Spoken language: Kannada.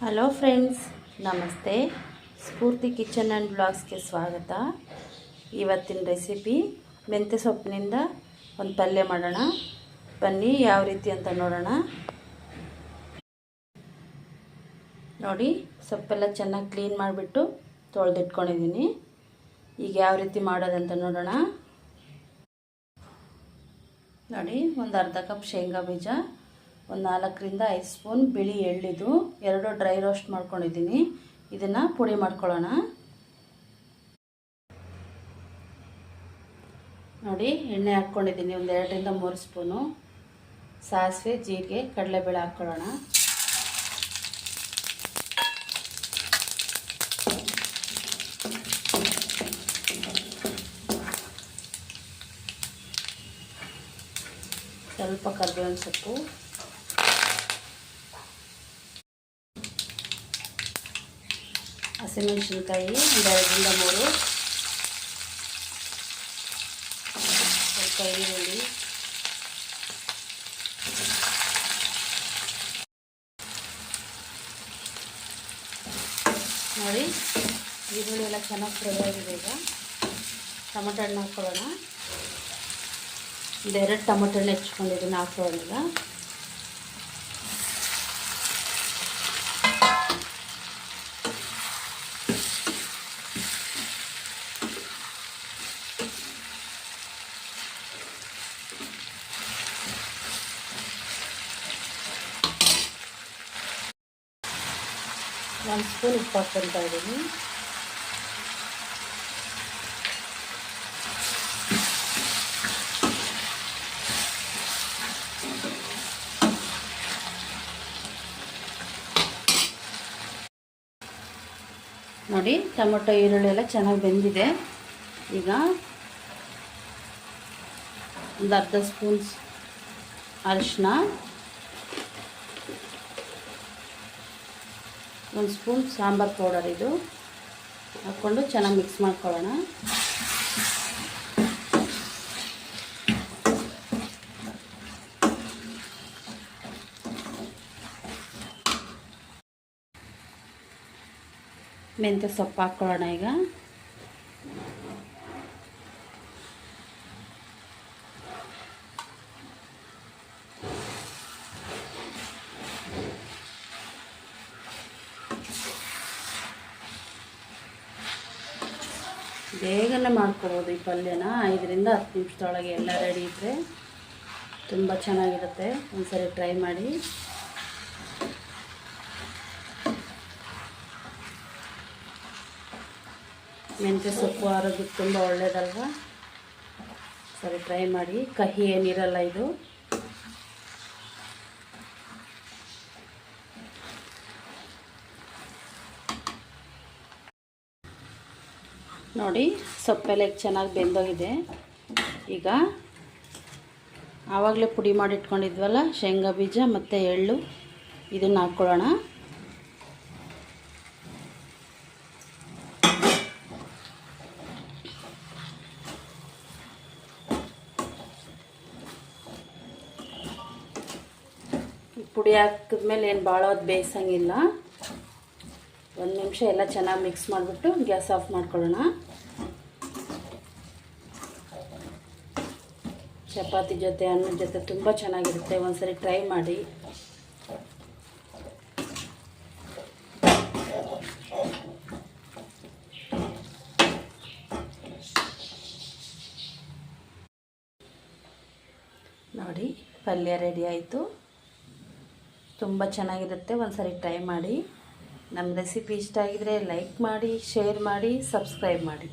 ಹಲೋ ಫ್ರೆಂಡ್ಸ್ ನಮಸ್ತೆ. ಸ್ಫೂರ್ತಿ ಕಿಚನ್ ಆ್ಯಂಡ್ ಬ್ಲಾಗ್ಸ್ಗೆ ಸ್ವಾಗತ. ಇವತ್ತಿನ ರೆಸಿಪಿ ಮೆಂತ್ಯ ಸೊಪ್ಪಿನಿಂದ ಒಂದು ಪಲ್ಯ ಮಾಡೋಣ. ಬನ್ನಿ, ಯಾವ ರೀತಿ ಅಂತ ನೋಡೋಣ. ನೋಡಿ, ಸೊಪ್ಪೆಲ್ಲ ಚೆನ್ನಾಗಿ ಕ್ಲೀನ್ ಮಾಡಿಬಿಟ್ಟು ತೊಳೆದಿಟ್ಕೊಂಡಿದ್ದೀನಿ. ಈಗ ಯಾವ ರೀತಿ ಮಾಡೋದಂತ ನೋಡೋಣ. ನೋಡಿ, ಒಂದು ಅರ್ಧ ಕಪ್ ಶೇಂಗಾ ಬೀಜ. ಒಂದು ನಾಲ್ಕರಿಂದ ಐದು ಸ್ಪೂನ್ ಬಿಳಿ ಎಳ್ಳಿದು ಎರಡು ಡ್ರೈ ರೋಸ್ಟ್ ಮಾಡ್ಕೊಂಡಿದ್ದೀನಿ. ಇದನ್ನು ಪುಡಿ ಮಾಡ್ಕೊಳ್ಳೋಣ. ನೋಡಿ, ಎಣ್ಣೆ ಹಾಕ್ಕೊಂಡಿದ್ದೀನಿ, ಒಂದು ಎರಡರಿಂದ ಮೂರು ಸ್ಪೂನು. ಸಾಸಿವೆ, ಜೀರಿಗೆ, ಕಡಲೆಬೇಳೆ ಹಾಕ್ಕೊಳ್ಳೋಣ. ಸ್ವಲ್ಪ ಕರ್ಬೇವಿನ ಸೊಪ್ಪು. ಹಸಿಮೆಣಸಿನ್ಕಾಯಿ ಒಂದು ಎರಡರಿಂದ ಮೂರು ಸ್ವಲ್ಪ ಈರುಳ್ಳಿ ನೋಡಿ ಈರುಳ್ಳಿ ಎಲ್ಲ ಚೆನ್ನಾಗಿ ಫ್ರೈ ಆಗಿದೆ ಈಗ ಟೊಮಟೊ ಹಣ್ಣು ಹಾಕ್ಕೊಳ್ಳೋಣ ಒಂದೆರಡು ಟೊಮಟೊ ಹಣ್ಣು ಹೆಚ್ಕೊಂಡಿದ್ದೀನಿ ಹಾಕ್ಕೊಳ್ಳೋಣ ಈಗ ಒಂದು ಸ್ಪೂನ್ ಉಪ್ಪು ಹಾಕ್ಕೊತಾ ಇದ್ದೀನಿ. ನೋಡಿ ಟೊಮೊಟೊ ಈರುಳ್ಳಿ ಎಲ್ಲ ಚೆನ್ನಾಗಿ ಬೆಂದಿದೆ. ಈಗ ಒಂದು ಅರ್ಧ ಸ್ಪೂನ್ ಅರಿಶಿನ ಒಂದು ಸ್ಪೂನ್ ಸಾಂಬಾರು ಪೌಡರ್ ಇದು. ಹಾಕ್ಕೊಂಡು ಚೆನ್ನಾಗಿ ಮಿಕ್ಸ್ ಮಾಡ್ಕೊಳ್ಳೋಣ. ಮೆಂತ್ಯ ಸೊಪ್ಪು ಹಾಕ್ಕೊಳ್ಳೋಣ ಈಗ. ಬೇಗನೆ ಮಾಡ್ಕೋಬೋದು ಈ ಪಲ್ಯನ. ಐದರಿಂದ ಹತ್ತು ನಿಮಿಷದೊಳಗೆ ಎಲ್ಲ ರೆಡಿ ಇದ್ದರೆ ತುಂಬ ಚೆನ್ನಾಗಿರುತ್ತೆ. ಒಂದ್ಸರಿ ಟ್ರೈ ಮಾಡಿ. ಮೆಂತ್ಯ ಸೊಪ್ಪು ಆರೋಗ್ಯಕ್ಕೆ ತುಂಬ ಒಳ್ಳೆಯದಲ್ವ ಸರಿ ಟ್ರೈ ಮಾಡಿ. ಕಹಿ ಏನಿರಲ್ಲ ಇದು. ನೋಡಿ, ಸೊಪ್ಪೆಲ್ಲ ಚೆನ್ನಾಗಿ ಬೆಂದೋಗಿದೆ. ಈಗ ಆವಾಗಲೇ ಪುಡಿ ಮಾಡಿಟ್ಕೊಂಡಿದ್ವಲ್ಲ ಶೇಂಗಾ ಬೀಜ ಮತ್ತು ಎಳ್ಳು, ಇದನ್ನು ಹಾಕ್ಕೊಳ್ಳೋಣ ಪುಡಿ ಹಾಕಿದ್ಮೇಲೆ ಏನು ಭಾಳ ಅದು ಬೇಯಿಸಂಗಿಲ್ಲ. ಒಂದು ನಿಮಿಷ ಎಲ್ಲ ಚೆನ್ನಾಗಿ ಮಿಕ್ಸ್ ಮಾಡಿಬಿಟ್ಟು ಗ್ಯಾಸ್ ಆಫ್ ಮಾಡ್ಕೊಳ್ಳೋಣ. ಚಪಾತಿ ಜೊತೆ ಅನ್ನದ ಜೊತೆ ತುಂಬ ಚೆನ್ನಾಗಿರುತ್ತೆ. ಒಂದ್ಸರಿ ಟ್ರೈ ಮಾಡಿ. ನೋಡಿ, ಪಲ್ಯ ರೆಡಿ ಆಯಿತು. ತುಂಬ ಚೆನ್ನಾಗಿರುತ್ತೆ. ಒಂದ್ಸರಿ ಟ್ರೈ ಮಾಡಿ. ನಮ್ಮ ರೆಸಿಪಿ ಇಷ್ಟ ಆಗಿದ್ರೆ ಲೈಕ್ ಮಾಡಿ ಶೇರ್ ಮಾಡಿ ಸಬ್ಸ್ಕ್ರೈಬ್ ಮಾಡಿ.